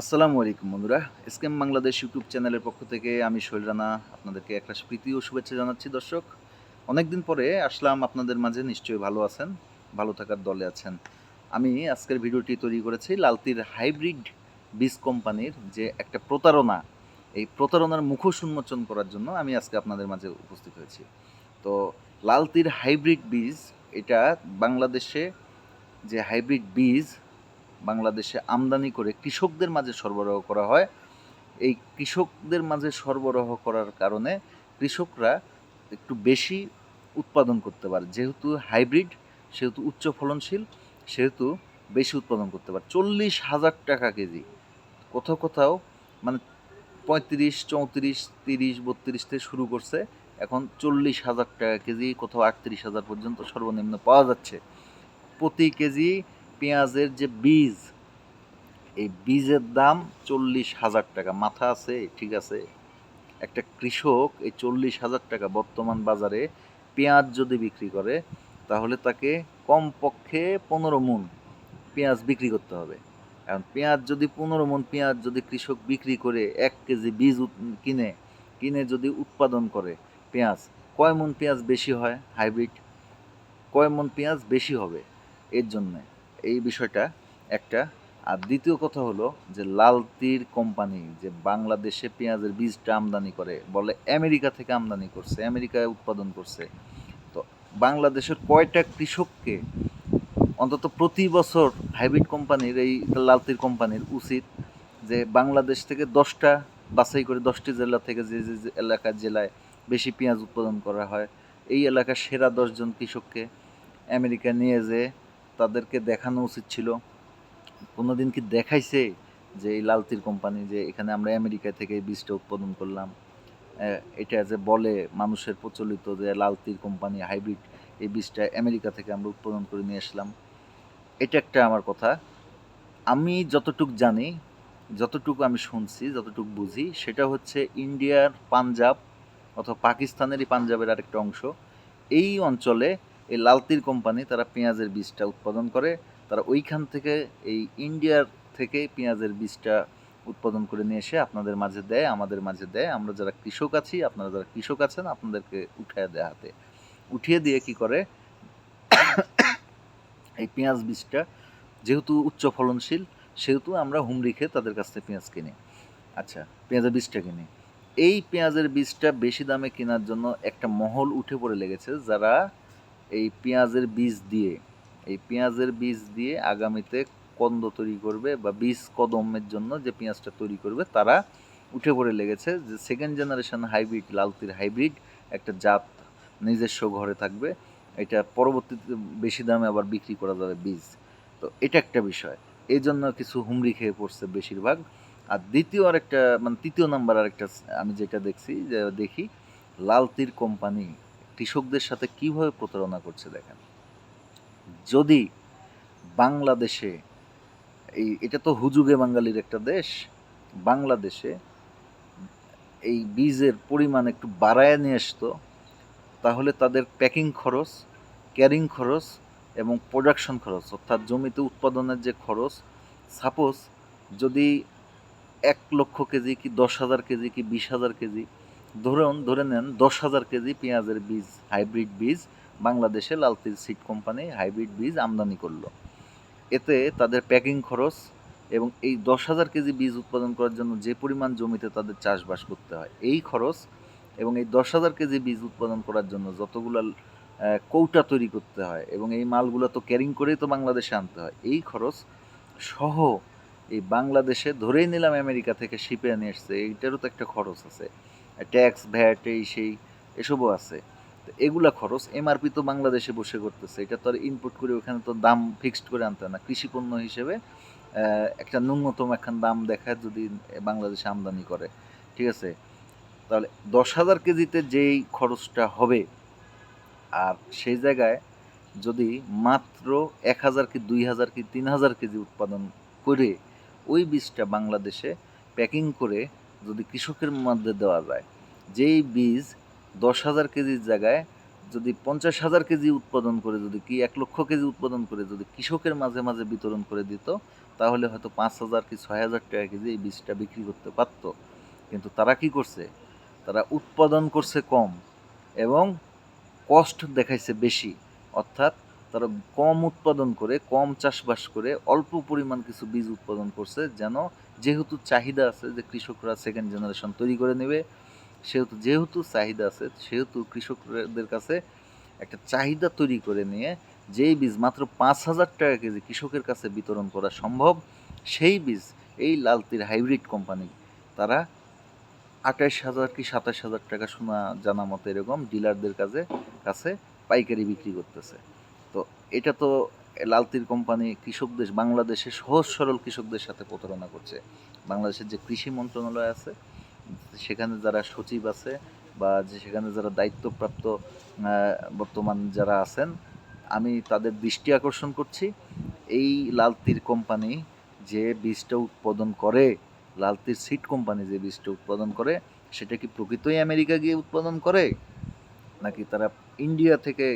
আসসালামু আলাইকুম বন্ধুরা। এসকেম বাংলাদেশ ইউটিউব চ্যানেলের পক্ষ থেকে আমি শৈল রানা আপনাদেরকে একটা প্রীতি ও শুভেচ্ছা জানাচ্ছি দর্শক। অনেকদিন পরে আসলাম, আপনাদের মাঝে নিশ্চয়ই ভালো আছেন, ভালো থাকার দলে আছেন। আমি আজকের ভিডিওটি তৈরি করেছি লালতির হাইব্রিড বীজ কোম্পানির যে একটা প্রতারণা। এই প্রতারণার মুখোশ উন্মোচন করার জন্য আমি আজকে আপনাদের মাঝে উপস্থিত হয়েছি। তো লালতির হাইব্রিড বীজ, এটা বাংলাদেশে যে হাইব্রিড বীজ বাংলাদেশে আমদানি করে কৃষকদের মাঝে সরবরাহ করা হয়। এই কৃষকদের মাঝে সরবরাহ করার কারণে কৃষকরা একটু বেশি উৎপাদন করতে পারে। যেহেতু হাইব্রিড, সেহেতু উচ্চ ফলনশীল, সেহেতু বেশি উৎপাদন করতে পারে। চল্লিশ হাজার টাকা কেজি। কোথাও কোথাও মানে পঁয়ত্রিশ, চৌত্রিশ, তিরিশ, বত্রিশ থেকে শুরু করছে। এখন চল্লিশ হাজার টাকা কেজি, কোথাও আটত্রিশ হাজার পর্যন্ত সর্বনিম্ন পাওয়া যাচ্ছে। প্রতি কেজি পেঁয়াজের যে বীজ, এই বীজের দাম চল্লিশ হাজার টাকা। মাথা আছে, ঠিক আছে? একটা কৃষক এই চল্লিশ হাজার টাকা বর্তমান বাজারে পেঁয়াজ যদি বিক্রি করে, তাহলে তাকে কমপক্ষে পনেরো মন পেঁয়াজ বিক্রি করতে হবে। এখন পেঁয়াজ যদি পনেরো মন পেঁয়াজ যদি কৃষক বিক্রি করে, এক কেজি বীজ কিনে কিনে যদি উৎপাদন করে পেঁয়াজ, কয় মন পেঁয়াজ বেশি হয় হাইব্রিড? কয় মন পেঁয়াজ বেশি হবে এর জন্যে? এই বিষয়টা একটা। আর দ্বিতীয় কথা হলো যে লাল তীর কোম্পানি যে বাংলাদেশে পেঁয়াজের বীজটা আমদানি করে, বলে আমেরিকা থেকে আমদানি করছে, আমেরিকায় উৎপাদন করছে। তো বাংলাদেশের কয়টা কৃষককে অন্তত প্রতি বছর হাইব্রিড কোম্পানির, এই লাল তীর কোম্পানির উচিত যে বাংলাদেশ থেকে দশটা, বাছাই করে দশটি জেলা থেকে যে যে এলাকার জেলায় বেশি পেঁয়াজ উৎপাদন করা হয়, এই এলাকার সেরা দশজন কৃষককে আমেরিকা নিয়ে যে তাদেরকে দেখানো উচিত ছিল। কোনো দিন কি দেখাইছে যে এই লালতির কোম্পানি যে এখানে আমরা আমেরিকা থেকে বীজটা উৎপাদন করলাম? এটা যে বলে মানুষের প্রচলিত যে লালতির কোম্পানি হাইব্রিড এই বীজটা আমেরিকা থেকে আমরা উৎপাদন করে নিয়ে আসলাম। এটা একটা আমার কথা। আমি যতটুক জানি, যতটুকু আমি শুনছি, যতটুকু বুঝি, সেটা হচ্ছে ইন্ডিয়ার পাঞ্জাব অথবা পাকিস্তানেরই পাঞ্জাবের আরেকটা অংশ। এই অঞ্চলে এই লালতির কোম্পানি, তারা পেঁয়াজের বীজটা উৎপাদন করে। তারা ওইখান থেকে, এই ইন্ডিয়ার থেকে পেঁয়াজের বীজটা উৎপাদন করে নিয়ে এসে আপনাদের মাঝে দেয়, আমাদের মাঝে দেয়। আমরা যারা কৃষক আছি, আপনারা যারা কৃষক আছেন, আপনাদেরকে উঠিয়ে দেয় হাতে। উঠিয়ে দিয়ে কি করে, এই পেঁয়াজ বীজটা যেহেতু উচ্চ ফলনশীল, সেহেতু আমরা হুমড়ি খেয়ে তাদের কাছ থেকে পেঁয়াজ কিনি। আচ্ছা পেঁয়াজের বীজটা কিনি। এই পেঁয়াজের বীজটা বেশি দামে কেনার জন্য একটা মহল উঠে পড়ে লেগেছে, যারা এই পেঁয়াজের বীজ দিয়ে, এই পেঁয়াজের বীজ দিয়ে আগামীতে কন্দ তৈরি করবে বা বীজ কদমের জন্য যে পেঁয়াজটা তৈরি করবে, তারা উঠে পড়ে লেগেছে যে সেকেন্ড জেনারেশন হাইব্রিড লালতির হাইব্রিড একটা জাত নিজস্ব ঘরে থাকবে। এটা পরবর্তীতে বেশি দামে আবার বিক্রি করা যাবে বীজ। তো এটা একটা বিষয়। এই জন্য কিছু হুমড়ি খেয়ে পড়ছে বেশিরভাগ। আর দ্বিতীয় আরেকটা মানে তৃতীয় নাম্বার আরেকটা, আমি যেটা দেখছি, যে দেখি, লালতির কোম্পানি কৃষকদের সাথে কীভাবে প্রতারণা করছে দেখেন? যদি বাংলাদেশে, এই এটা তো হুজুগে বাঙালির একটা দেশ, বাংলাদেশে এই বীজের পরিমাণ একটু বাড়ায় নিয়ে আসতো, তাহলে তাদের প্যাকিং খরচ ক্যারিং খরচ এবং প্রোডাকশন খরচ, অর্থাৎ জমিতে উৎপাদনের যে খরচ সাপোজ যদি এক লক্ষ কেজি কি দশ হাজার কেজি কি বিশ হাজার কেজি ধরুন, ধরে নেন দশ হাজার কেজি পেঁয়াজের বীজ, হাইব্রিড বীজ বাংলাদেশে লালতির সিড কোম্পানি হাইব্রিড বীজ আমদানি করল। এতে তাদের প্যাকিং খরচ এবং এই দশ হাজার কেজি বীজ উৎপাদন করার জন্য যে পরিমাণ জমিতে তাদের চাষবাস করতে হয়, এই খরচ এবং এই দশ হাজার কেজি বীজ উৎপাদন করার জন্য যতগুলো কৌটা তৈরি করতে হয় এবং এই মালগুলো তো ক্যারিং করেই তো বাংলাদেশে আনতে হয়, এই খরচ সহ এই বাংলাদেশে ধরেই নিলাম আমেরিকা থেকে শিপে নিয়ে এসছে, এইটারও তো একটা খরচ আছে। ট্যাক্স, ভ্যাট, এই সেই এসবও আছে। তো এগুলা খরচ এমআরপি তো বাংলাদেশে বসে করতেছে। এটা তো আর ইনপুট করে ওখানে তো দাম ফিক্সড করে আনতে না। কৃষি পণ্য হিসেবে একটা ন্যূনতম একখান দাম দেখায় যদি বাংলাদেশে আমদানি করে। ঠিক আছে? তাহলে দশ হাজার কেজিতে যেই খরচটা হবে, আর সেই জায়গায় যদি মাত্র এক হাজার কি দুই হাজার কি তিন হাজার কেজি উৎপাদন করে ওই বীজটা বাংলাদেশে প্যাকিং করে যদি কৃষকের মধ্যে দেওয়া যায়, যেই বীজ দশ হাজার কেজির জায়গায় যদি পঞ্চাশ হাজার কেজি উৎপাদন করে, যদি কি এক লক্ষ কেজি উৎপাদন করে, যদি কৃষকের মাঝে মাঝে বিতরণ করে দিত, তাহলে হয়তো পাঁচ হাজার কি ছয় হাজার টাকা কেজি এই বীজটা বিক্রি করতে পারত। কিন্তু তারা কি করছে? তারা উৎপাদন করছে কম এবং কষ্ট দেখাইছে বেশি। অর্থাৎ তারা কম উৎপাদন করে, কম চাষবাস করে, অল্প পরিমাণ কিছু বীজ উৎপাদন করছে যেন যেহেতু চাহিদা আছে যে কৃষকরা সেকেন্ড জেনারেশন তৈরি করে নেবে, সেহেতু যেহেতু চাহিদা আছে, সেহেতু কৃষকদের কাছে একটা চাহিদা তৈরি করে নিয়ে যেই বীজ মাত্র পাঁচ হাজার টাকা কেজি কৃষকের কাছে বিতরণ করা সম্ভব, সেই বীজ এই লালতির হাইব্রিড কোম্পানি তারা আঠাশ হাজার কি সাতাশ হাজার টাকা শোনা জানা মতো এরকম ডিলারদের কাছে কাছে পাইকারি বিক্রি করতেছে। তো এটা তো লালতির কোম্পানি কৃষকদের বাংলাদেশের সহজ সরল কৃষকদের সাথে প্রতারণা করছে। বাংলাদেশের যে কৃষি মন্ত্রণালয় আছে, সেখানে যারা সচিব আছে বা যে সেখানে যারা দায়িত্বপ্রাপ্ত বর্তমান যারা আছেন, আমি তাদের দৃষ্টি আকর্ষণ করছি। এই লালতির কোম্পানি যে বীজটা উৎপাদন করে, লালতির সিড কোম্পানি যে বীজটা উৎপাদন করে, সেটা কি প্রকৃতই আমেরিকা গিয়ে উৎপাদন করে? নাকি তারা ইন্ডিয়া থেকে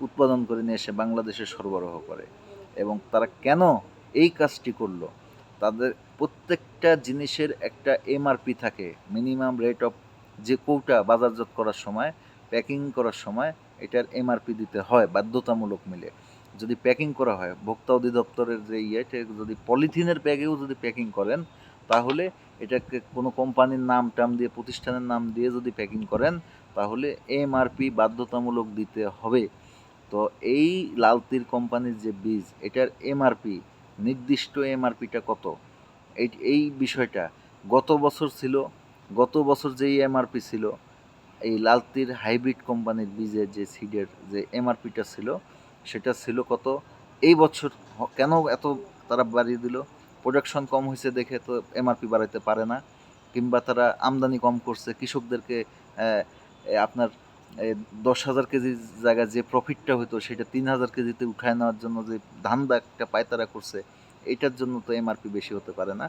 উৎপাদন করে নিয়ে এসে বাংলাদেশে সরবরাহ করে। এবং তারা কেন এই কাজটি করল? তাদের প্রত্যেকটা জিনিসের একটা এমআরপি থাকে, মিনিমাম রেট অফ যে কৌটা বাজারজাত করার সময়, প্যাকিং করার সময়, এটার এমআরপি দিতে হয় বাধ্যতামূলক মিলে। যদি প্যাকিং করা হয়, ভোক্তা অধিদপ্তরের যে ইয়ে এটা যদি পলিথিনের ব্যাগেও যদি প্যাকিং করেন, তাহলে এটাকে কোনো কোম্পানির নাম টাম দিয়ে, প্রতিষ্ঠানের নাম দিয়ে যদি প্যাকিং করেন, তাহলে এমআরপি বাধ্যতামূলক দিতে হবে। তো এই লালতির কোম্পানির যে বীজ, এটার এমআরপি নির্দিষ্ট এমআরপিটা কত? এই এই বিষয়টা গত বছর ছিল, গত বছর যেই এমআরপি ছিল, এই লালতির হাইব্রিড কোম্পানির বীজের যে সিডের যে এমআরপিটা ছিল, সেটা ছিল কত? এই বছর কেন এত তারা বাড়িয়ে দিল? প্রোডাকশন কম হয়েছে দেখে তো এমআরপি বাড়াইতে পারে না, কিংবা তারা আমদানি কম করছে, কৃষকদেরকে আপনার দশ হাজার কেজির জায়গায় যে প্রফিটটা হতো সেটা তিন হাজার কেজিতে উঠায় নেওয়ার জন্য যে ধান্দা একটা পায়তারা করছে, এটার জন্য তো এমআরপি বেশি হতে পারে না।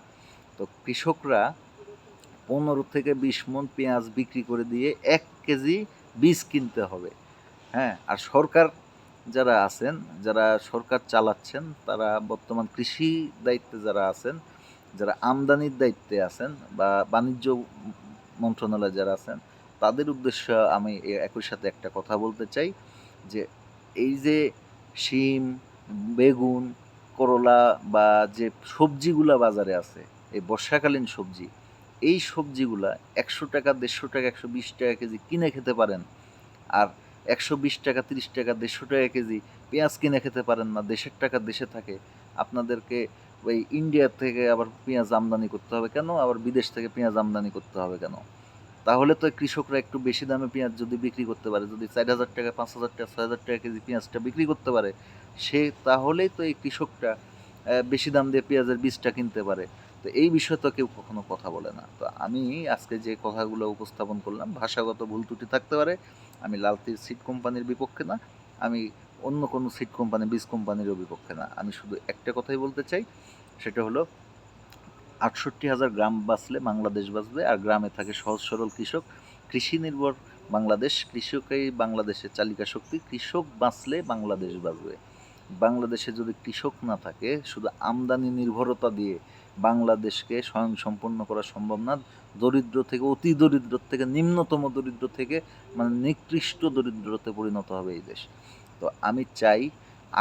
তো কৃষকরা পনেরো থেকে বিশ মন পেঁয়াজ বিক্রি করে দিয়ে এক কেজি বীজ কিনতে হবে। হ্যাঁ আর সরকার যারা আছেন, যারা সরকার চালাচ্ছেন, তারা বর্তমান কৃষি দায়িত্বে যারা আছেন, যারা আমদানির দায়িত্বে আছেন বা বাণিজ্য মন্ত্রণালয়ে যারা আছেন তাদের উদ্দেশ্য আমি একই সাথে একটা কথা বলতে চাই যে এই যে শিম, বেগুন, করলা বা যে সবজিগুলা বাজারে আছে, এই বর্ষাকালীন সবজি, এই সবজিগুলা একশো টাকা, দেড়শো টাকা, একশো বিশ টাকা কেজি কিনে খেতে পারেন। আর একশো বিশ টাকা, তিরিশ টাকা, দেড়শো টাকা কেজি পেঁয়াজ কিনে খেতে পারেন না, দেশের টাকা দেশে থাকে। আপনাদেরকে ওই ইন্ডিয়া থেকে আবার পেঁয়াজ আমদানি করতে হবে কেন? আবার বিদেশ থেকে পেঁয়াজ আমদানি করতে হবে কেন? তাহলে তো কৃষকরা একটু বেশি দামে পেঁয়াজ যদি বিক্রি করতে পারে, যদি চার হাজার টাকা, পাঁচ হাজার টাকা, ছয় হাজার টাকা কেজি পেঁয়াজটা বিক্রি করতে পারে, সে তাহলেই তো এই কৃষকটা বেশি দাম দিয়ে পেঁয়াজের বীজটা কিনতে পারে। তো এই বিষয়ে তো কেউ কখনো কথা বলে না। তো আমি আজকে যে কথাগুলো উপস্থাপন করলাম, ভাষাগত ভুল ত্রুটি থাকতে পারে, আমি লালতির সিড কোম্পানির বিপক্ষে না, আমি অন্য কোনো সিড কোম্পানি বীজ কোম্পানিরও বিপক্ষে না। আমি শুধু একটা কথাই বলতে চাই, সেটা হলো আটষট্টি হাজার গ্রাম বাঁচলে বাংলাদেশ বাঁচবে, আর গ্রামে থাকে সহজ সরল কৃষক। কৃষি নির্ভর বাংলাদেশ, কৃষকই বাংলাদেশের চালিকা শক্তি, কৃষক বাঁচলে বাংলাদেশ বাঁচবে। বাংলাদেশে যদি কৃষক না থাকে, শুধু আমদানি নির্ভরতা দিয়ে বাংলাদেশকে স্বয়ং সম্পন্ন করা সম্ভব না। দরিদ্র থেকে, অতি দরিদ্র থেকে, নিম্নতম দরিদ্র থেকে মানে নিকৃষ্ট দরিদ্রতে পরিণত হবে এই দেশ। তো আমি চাই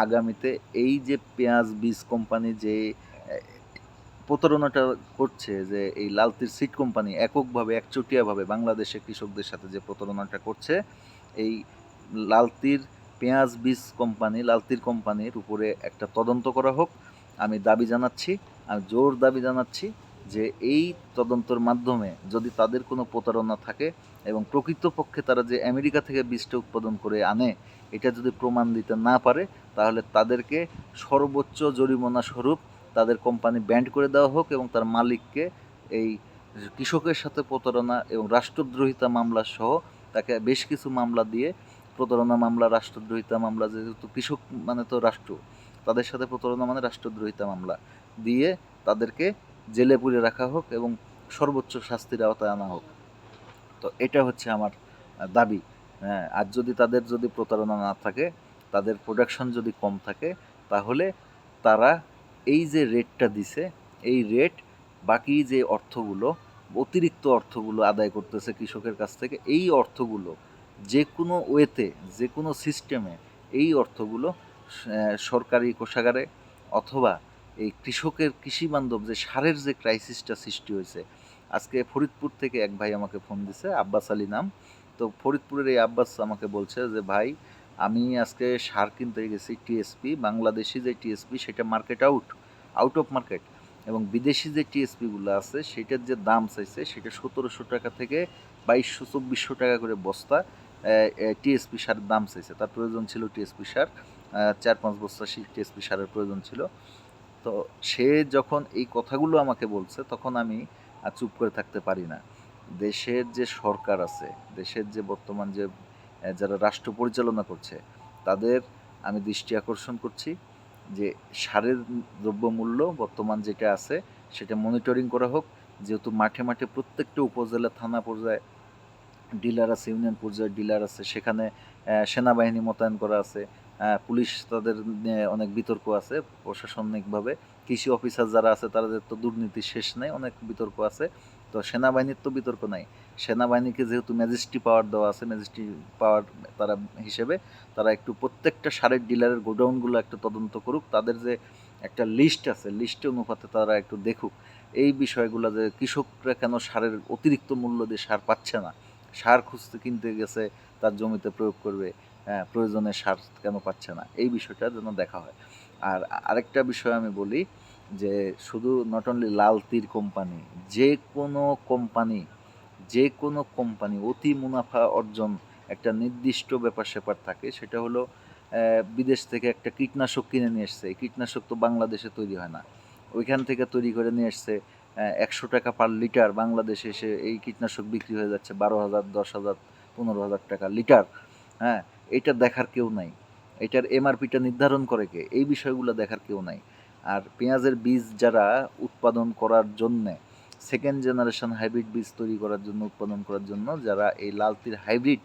আগামীতে এই যে পেঁয়াজ বীজ কোম্পানি যে প্রতারণাটা করছে যে এই লালতির সিট কোম্পানি এককভাবে, একচটিয়াভাবে বাংলাদেশে কৃষকদের সাথে যে প্রতারণাটা করছে, এই লালতির পেঁয়াজ বীজ কোম্পানি লালতির কোম্পানির উপরে একটা তদন্ত করা হোক। আমি দাবি জানাচ্ছি, আমি জোর দাবি জানাচ্ছি যে এই তদন্তর মাধ্যমে যদি তাদের কোনো প্রতারণা থাকে এবং প্রকৃতপক্ষে তারা যে আমেরিকা থেকে বীজটা উৎপাদন করে আনে, এটা যদি প্রমাণ দিতে না পারে, তাহলে তাদেরকে সর্বোচ্চ জরিমানা স্বরূপ তাদের কোম্পানি ব্যান্ড করে দেওয়া হোক এবং তার মালিককে এই কৃষকের সাথে প্রতারণা এবং রাষ্ট্রদ্রোহিতা মামলা সহ তাকে বেশ কিছু মামলা দিয়ে প্রতারণা মামলা, রাষ্ট্রদ্রোহিতা মামলা, যেহেতু কৃষক মানে তো রাষ্ট্র, তাদের সাথে প্রতারণা মানে রাষ্ট্রদ্রোহিতা মামলা দিয়ে তাদেরকে জেলে পুরে রাখা হোক এবং সর্বোচ্চ শাস্তির আওতায় আনা হোক। তো এটা হচ্ছে আমার দাবি। হ্যাঁ আর যদি তাদের যদি প্রতারণা না থাকে, তাদের প্রোডাকশন যদি কম থাকে, তাহলে তারা এই যে রেটটা দিছে, এই রেট বাকি যে অর্থগুলো, অতিরিক্ত অর্থগুলো আদায় করতেছে কৃষকের কাছ থেকে, এই অর্থগুলো যে কোনো ওয়েতে যে কোনো সিস্টেমে এই অর্থগুলো সরকারি কোষাগারে অথবা এই কৃষকের কৃষি বান্ধব যে সারের যে ক্রাইসিসটা সৃষ্টি হয়েছে, আজকে ফরিদপুর থেকে এক ভাই আমাকে ফোন দিছে, আব্বাস আলী নাম। তো ফরিদপুরের এই আব্বাস আমাকে বলছে যে, ভাই আমি আজকে সার কিনতে গেছি টিএসপি বাংলাদেশি যে টিএসপি সেটা market out out of market এবং বিদেশি যে টিএসপিগুলো আছে সেটার যে দাম চাইছে সেটা সতেরোশো টাকা থেকে বাইশশো, চব্বিশশো টাকা করে বস্তা টিএসপি সারের দাম চাইছে। তার প্রয়োজন ছিল টিএসপি সার চার, পাঁচ বস্তা টিএসপি সারের প্রয়োজন ছিল। তো সে যখন এই কথাগুলো আমাকে বলছে তখন আমি চুপ করে থাকতে পারি না। দেশের যে সরকার আছে, দেশের যে বর্তমান যে যারা রাষ্ট্র পরিচালনা করছে, তাদের আমি দৃষ্টি আকর্ষণ করছি যে সারের দ্রব্যমূল্য বর্তমান যেটা আছে, সেটা মনিটরিং করা হোক। যেহেতু মাঠে মাঠে প্রত্যেকটা উপজেলা, থানা পর্যায়ে ডিলার আছে, ইউনিয়ন পর্যায়ে ডিলার আছে, সেখানে সেনাবাহিনী মোতায়েন করা আছে পুলিশ তাদের অনেক বিতর্ক আছে প্রশাসনিকভাবে। কৃষি অফিসার যারা আছে, তাদের তো দুর্নীতি শেষ নেই, অনেক বিতর্ক আছে। তো সেনাবাহিনীর তো বিতর্ক নাই। সেনাবাহিনীকে যেহেতু ম্যাজিস্ট্রি পাওয়ার দেওয়া আছে ম্যাজিস্ট্রি পাওয়ার তারা হিসেবে তারা একটু প্রত্যেকটা সারের ডিলারের গোডাউনগুলো একটু তদন্ত করুক তাদের যে একটা লিস্ট আছে লিস্ট অনুপাতে তারা একটু দেখুক। এই বিষয়গুলো যে কৃষকরা কেন সারের অতিরিক্ত মূল্য দিয়ে সার পাচ্ছে না? সার খুঁজতে কিনতে গেছে তার জমিতে প্রয়োগ করবে হ্যাঁ, প্রয়োজনে সার কেন পাচ্ছে না? এই বিষয়টা যেন দেখা হয়। আর আরেকটা বিষয় আমি বলি যে শুধু নট অনলি লাল তীর কোম্পানি যে কোনো কোম্পানি যে কোনো কোম্পানি অতি মুনাফা অর্জন একটা নির্দিষ্ট ব্যাপার স্যাপার থাকে, সেটা হলো বিদেশ থেকে একটা কীটনাশক কিনে নিয়ে এসছে। এই কীটনাশক তো বাংলাদেশে তৈরি হয় না। ওইখান থেকে তৈরি করে নিয়ে এসছে একশো টাকা পার লিটার। বাংলাদেশে এসে এই কীটনাশক বিক্রি হয়ে যাচ্ছে বারো হাজার, দশ হাজার, পনেরো হাজার টাকা লিটার। হ্যাঁ এটা দেখার কেউ নাই। এটার এমআরপিটা নির্ধারণ করে কে? এই বিষয়গুলো দেখার কেউ নাই। আর পেঁয়াজের বীজ যারা উৎপাদন করার জন্যে সেকেন্ড জেনারেশন হাইব্রিড বীজ তৈরি করার জন্য, উৎপাদন করার জন্য যারা এই লালতির হাইব্রিড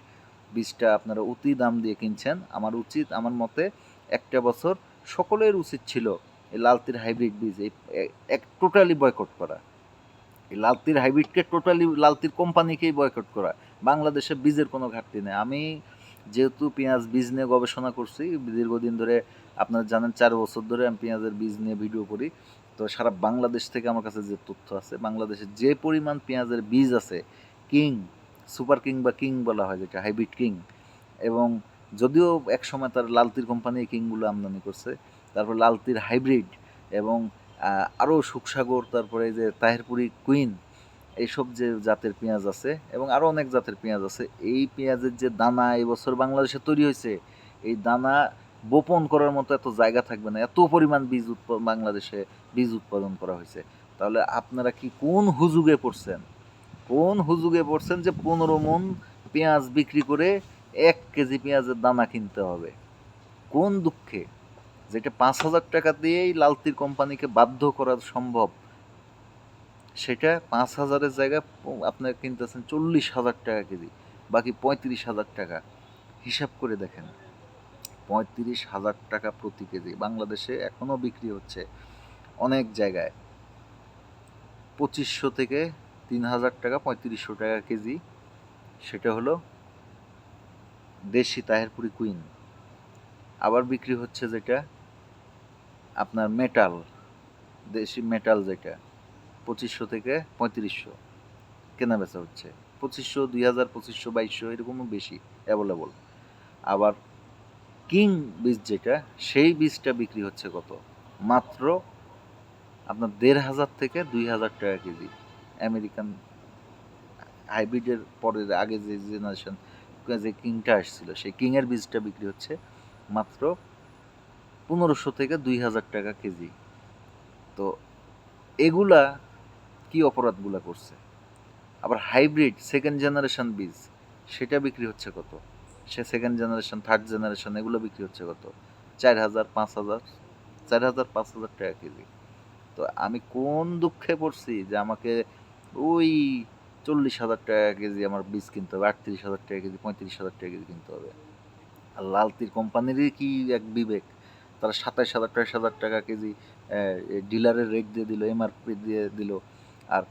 বীজটা আপনারা অতি দাম দিয়ে কিনছেন, আমার উচিত, আমার মতে একটা বছর সকলের উচিত ছিল এই লালতির হাইব্রিড বীজ, এই এক টোটালি বয়কট করা। এই লালতির হাইব্রিডকে টোটালি লালতির কোম্পানিকেই বয়কট করা। বাংলাদেশে বীজের কোনো ঘাটতি নেই। আমি যেহেতু পেঁয়াজ বীজ নিয়ে গবেষণা করছি, দীর্ঘদিন ধরে আপনারা জানেন, চার বছর ধরে আমি পেঁয়াজের বীজ নিয়ে ভিডিও করি। তো সারা বাংলাদেশ থেকে আমার কাছে যে তথ্য আছে, বাংলাদেশে যে পরিমাণ পেঁয়াজের বীজ আছে, কিং, সুপার কিং বা কিং বলা হয় যেটা, হাইব্রিড কিং, এবং যদিও এক সময় তার লালতির কোম্পানি কিংগুলো আমদানি করছে, তারপর লালতির হাইব্রিড এবং আরও সুখসাগর, তারপরে যে তাহেরপুরি কুইন, এইসব যে জাতের পেঁয়াজ আছে, এবং আরও অনেক জাতের পেঁয়াজ আছে, এই পেঁয়াজের যে দানা এই বছর বাংলাদেশে তৈরি হয়েছে, এই দানা বপন করার মতো এত জায়গা থাকবে না, এত পরিমাণ বীজ বাংলাদেশে বীজ উৎপাদন করা হয়েছে। তাহলে আপনারা কি কোন হুজুগে পড়ছেন? কোন হুজুগে পড়ছেন যে পনেরো মন পেঁয়াজ বিক্রি করে এক কেজি পেঁয়াজের দানা কিনতে হবে? কোন দুঃখে? যেটা পাঁচ হাজার টাকা দিয়েই লালতির কোম্পানিকে বাধ্য করা সম্ভব, সেটা পাঁচ হাজারের জায়গায় আপনার কিনতেছেন চল্লিশ হাজার টাকা কেজি, বাকি পঁয়ত্রিশ হাজার টাকা। হিসাব করে দেখেন, পঁয়ত্রিশ হাজার টাকা প্রতি কেজি। বাংলাদেশে এখনও বিক্রি হচ্ছে অনেক জায়গায়। পঁচিশশো থেকে তিন হাজার টাকা, পঁয়ত্রিশশো টাকা কেজি। সেটা হলো দেশি তাহেরপুরি কুইন। আবার বিক্রি হচ্ছে যেটা আপনার মেটাল দেশি মেটাল যেটা, পঁচিশশো থেকে পঁয়ত্রিশশো কেনা বেচা হচ্ছে। পঁচিশশো, দুই হাজার, পঁচিশশো, বাইশশো এরকমও বেশি অ্যাভেলেবল আবার কিং বীজ যেটা, সেই বীজটা বিক্রি হচ্ছে কত? মাত্র আপনার দেড় হাজার থেকে দুই হাজার টাকা কেজি। আমেরিকান হাইব্রিডের পরের আগে যে জেনারেশন যে কিংটা আসছিল, সেই কিংয়ের বীজটা বিক্রি হচ্ছে মাত্র পনেরোশো থেকে দুই হাজার টাকা কেজি। তো এগুলা কি অপরাধগুলা করছে? আবার হাইব্রিড সেকেন্ড জেনারেশন বীজ, সেটা বিক্রি হচ্ছে কত? সে সেকেন্ড জেনারেশন থার্ড জেনারেশন এগুলো বিক্রি হচ্ছে কত? চার হাজার, পাঁচ হাজার, চার হাজার, পাঁচ হাজার টাকা কেজি। তো আমি কোন দুঃখে পড়ছি যে আমাকে ওই চল্লিশ হাজার টাকা কেজি আমার বীজ কিনতে হবে, আটত্রিশ হাজার টাকা কেজি, পঁয়ত্রিশ হাজার টাকা কেজি কিনতে হবে। আর লালতির কোম্পানিরই কি এক বিবেক? তারা সাতাশ হাজার টাকা হাজার টাকা কেজি ডিলারের রেট দিয়ে দিল এমআরপি দিয়ে দিল। আর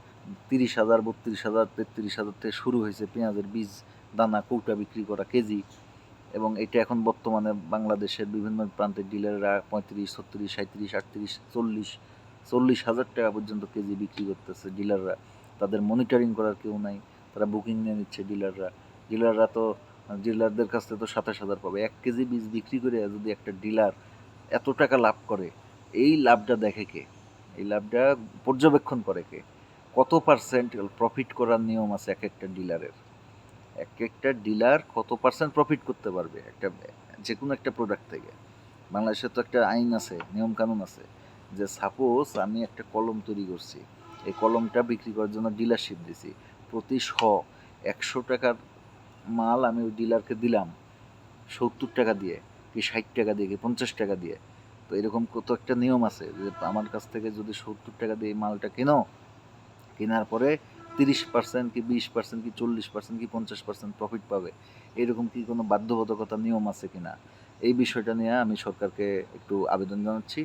তিরিশ হাজার, বত্রিশ হাজার, তেত্রিশ হাজার থেকে শুরু হয়েছে পেঁয়াজের বীজ, দানা, কৌটা বিক্রি করা কেজি। এবং এটা এখন বর্তমানে বাংলাদেশের বিভিন্ন প্রান্তের ডিলাররা পঁয়ত্রিশ, ছত্রিশ সাঁত্রিশ আটত্রিশ, চল্লিশ চল্লিশ হাজার টাকা পর্যন্ত কেজি বিক্রি করতেছে ডিলাররা। তাদের মনিটরিং করার কেউ নাই। তারা বুকিং নিয়ে নিচ্ছে ডিলাররা। ডিলাররা তো, ডিলারদের কাছ থেকে তো সাতাশ হাজার পাবে। এক কেজি বীজ বিক্রি করে যদি একটা ডিলার এত টাকা লাভ করে, এই লাভটা দেখে কে? এই লাভটা পর্যবেক্ষণ করে কে? কত পার্সেন্ট প্রফিট করার নিয়ম আছে এক একটা ডিলারের? এক একটা ডিলার কত পার্সেন্ট প্রফিট করতে পারবে? একটা, যে কোনো একটা প্রোডাক্ট থেকে। বাংলাদেশে তো একটা আইন আছে, নিয়মকানুন আছে। যে সাপোজ আমি একটা কলম তৈরি করছি, এই কলমটা বিক্রি করার জন্য ডিলারশিপ দিছি। প্রতি শ, একশো টাকার মাল আমি ওই ডিলারকে দিলাম, সত্তর টাকা দিয়ে কি ষাট টাকা দিয়ে, কি পঞ্চাশ টাকা দিয়ে। তো এরকম কত একটা নিয়ম আছে যে আমার কাছ থেকে যদি সত্তর টাকা দিয়ে মালটা কেনো, কেনার পরে তিরিশ পার্সেন্ট কি বিশ পার্সেন্ট কি চল্লিশ পার্সেন্ট কি পঞ্চাশ পার্সেন্ট প্রফিট পাবে। এরকম কি কোনো বাধ্যবাধকতা নিয়ম আছে কিনা? এই বিষয়টা নিয়ে আমি সরকারকে একটু আবেদন জানাচ্ছি।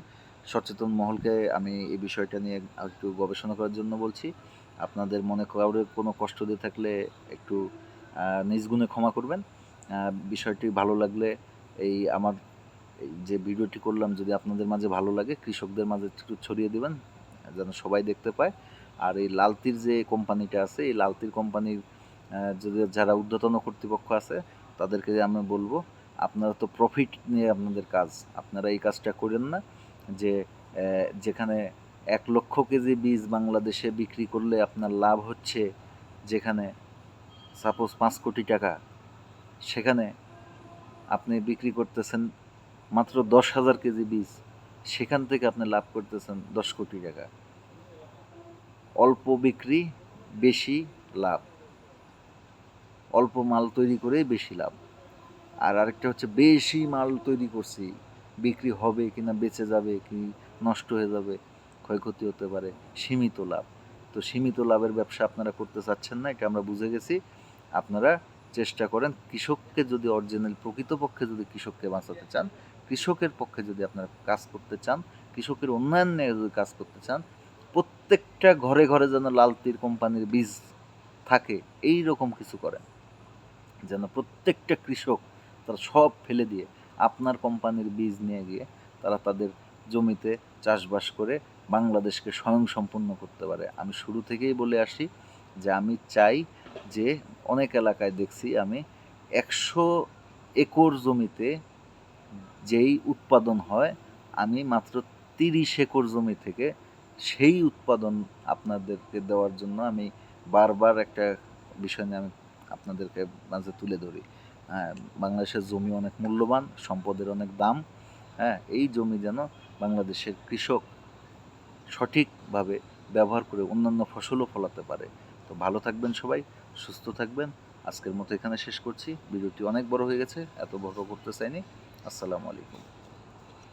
সচেতন মহলকে আমি এই বিষয়টা নিয়ে একটু গবেষণা করার জন্য বলছি। আপনাদের মনে কাউরে কোনো কষ্ট দিয়ে থাকলে একটু আহ, নিজ গুণে ক্ষমা করবেন। বিষয়টি ভালো লাগলে এই আমার যে ভিডিওটি করলাম যদি আপনাদের মাঝে ভালো লাগে কৃষকদের মাঝে একটু ছড়িয়ে দেবেন যেন সবাই দেখতে পায়। আর এই লালতির যে কোম্পানিটা আছে এই লালতির কোম্পানির যদি যারা ঊর্ধ্বতন কর্তৃপক্ষ আছে তাদেরকে আমি বলব আপনারা তো প্রফিট নিয়ে আপনাদের কাজ। আপনারা এই কাজটা করেন না। যে যেখানে এক লক্ষ কেজি বীজ বাংলাদেশে বিক্রি করলে আপনার লাভ হচ্ছে, যেখানে সাপোজ পাঁচ কোটি টাকা, সেখানে আপনি বিক্রি করতেছেন মাত্র দশ হাজার কেজি বীজ, সেখান থেকে আপনি লাভ করতেছেন দশ কোটি টাকা। অল্প বিক্রি, বেশি লাভ। অল্প মাল তৈরি করেই বেশি লাভ। আর আরেকটা হচ্ছে, বেশি মাল তৈরি করছি বিক্রি হবে কিনা, বেঁচে যাবে কি, নষ্ট হয়ে যাবে, ক্ষয়ক্ষতি হতে পারে, সীমিত লাভ। তো সীমিত লাভের ব্যবসা আপনারা করতে চাচ্ছেন না, এটা আমরা বুঝে গেছি। আপনারা চেষ্টা করেন কৃষককে যদি অরিজিনাল, প্রকৃতপক্ষে যদি কৃষককে বাঁচাতে চান, কৃষকের পক্ষে যদি আপনারা কাজ করতে চান, কৃষকের উন্নয়ন নিয়ে যদি কাজ করতে চান, প্রত্যেকটা ঘরে ঘরে যেন লালতির কোম্পানির বীজ থাকে এই রকম কিছু করেন। যেন প্রত্যেকটা কৃষক তারা সব ফেলে দিয়ে আপনার কোম্পানির বীজ নিয়ে গিয়ে তারা তাদের জমিতে চাষবাস করে বাংলাদেশকে স্বয়ংসম্পূর্ণ করতে পারে। আমি শুরু থেকেই বলে আসি যে আমি চাই যে অনেক এলাকায় দেখছি আমি একশো একর জমিতে যেই উৎপাদন হয়, আমি মাত্র তিরিশ একর জমি থেকে সেই উৎপাদন আপনাদেরকে দেওয়ার জন্য আমি বারবার একটা বিষয় নিয়ে আমি আপনাদেরকে মাঝে তুলে ধরি। বাংলাদেশের জমি অনেক মূল্যবান, সম্পদের অনেক দাম। হ্যাঁ এই জমি যেন বাংলাদেশের কৃষক সঠিকভাবে ব্যবহার করে অন্যান্য ফসলও ফলাতে পারে। তো ভালো থাকবেন সবাই, সুস্থ থাকবেন। আজকের মতো এখানে শেষ করছি। ভিডিওটি অনেক বড় হয়ে গেছে, এত বড় করতে চাইনি। আসসালামু আলাইকুম।